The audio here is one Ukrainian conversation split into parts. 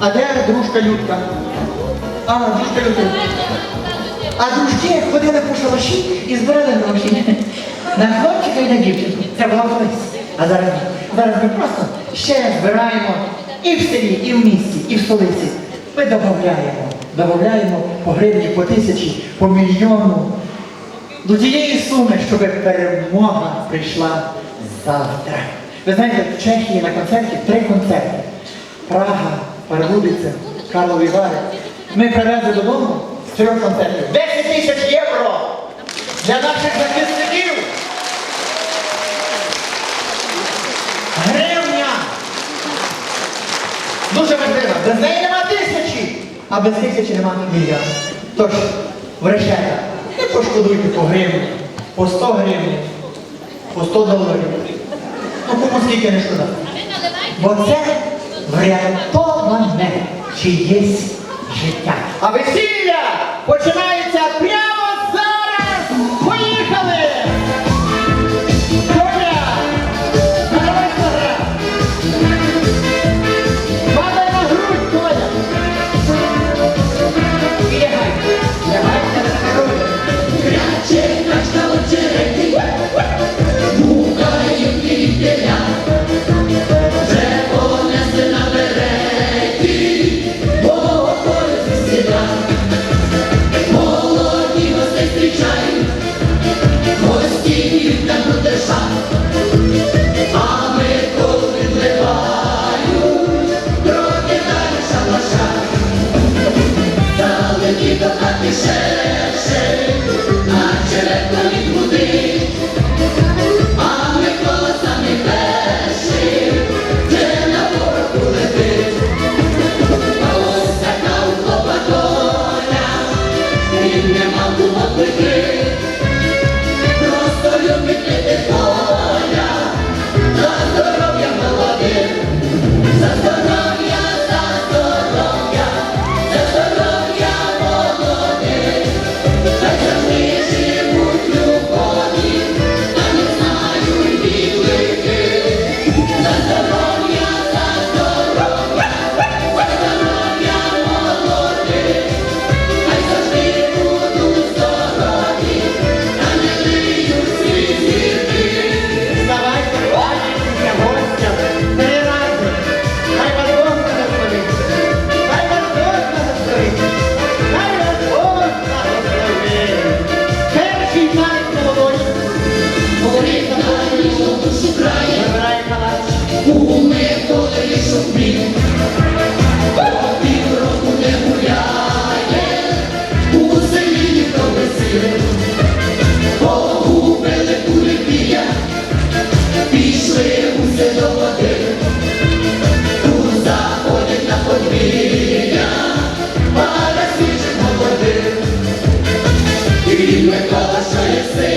А де дружка Людка? А, дружка Людка. А дружки ходили по шалаші і збирали гроші. На хлопчика і на дівчинку. Це було колись. А зараз. Зараз ми просто ще збираємо і в селі, і в місті, і в столиці. Ми додаємо. Додаємо по гривні, по тисячі, по мільйону. До тієї суми, щоб перемога прийшла завтра. Ви знаєте, в Чехії на концерті три концерти. Прага, Паргудиця, Карлові Вари. Ми привезли додому трьох концертів. 10 тисяч євро для наших захисників. Гривня. Дуже важливо. Без неї нема тисячі, а без тисячі нема мільйона. Тож, в решета, не пошкодуйте по гривні, по 100 гривень, по 100 доларів. Ну кому скільки не шкода. Бо це врятоване чиєсь життя. А весілля починається Коля,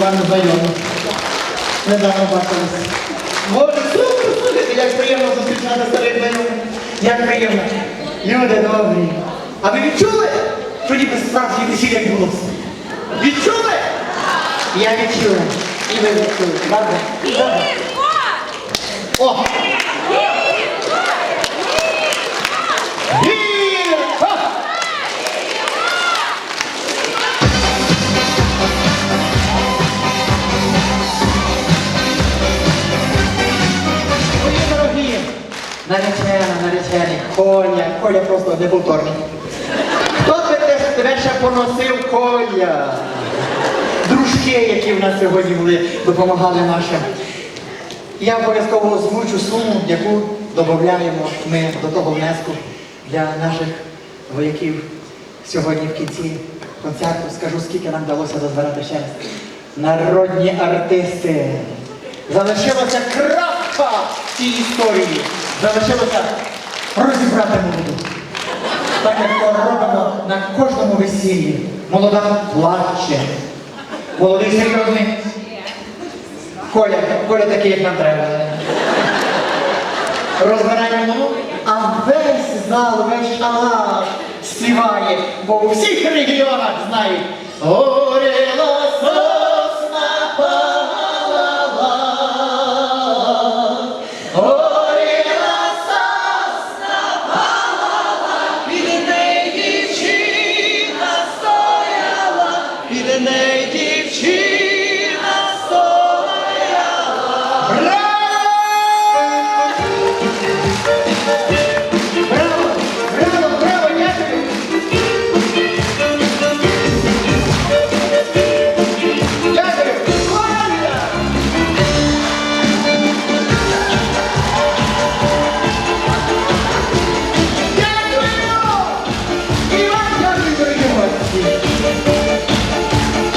з вами знайомі. Недавно бачилися. Боже, супер, слухайте, як приємно зустрічати старих знайомих. Як приємно. Люди добрі. А ви відчули, тоді би справжнє весілля голос. Відчули? Я відчула. І ви відчули. Правда? Правда? О! Наречена, наречений, Коля, Коля просто неповторний. Хто би те- тебе ще поносив Коля? Дружки, які в нас сьогодні були, допомагали нашим. Я обов'язково озвучу суму, яку додаємо ми до того внеску для наших вояків сьогодні в кінці концерту. Скажу, скільки нам вдалося дозбирати ще. Народні артисти. Залишилося крапка в цій історії. Залишилося розібрати молоду. Так як то робимо на кожному весіллі. Молода плаче. Молодий серйозний. Коля, Коля такий, як нам треба. Розбираємо молоду, а весь зал, весь шалаш співає, бо у всіх регіонах знають.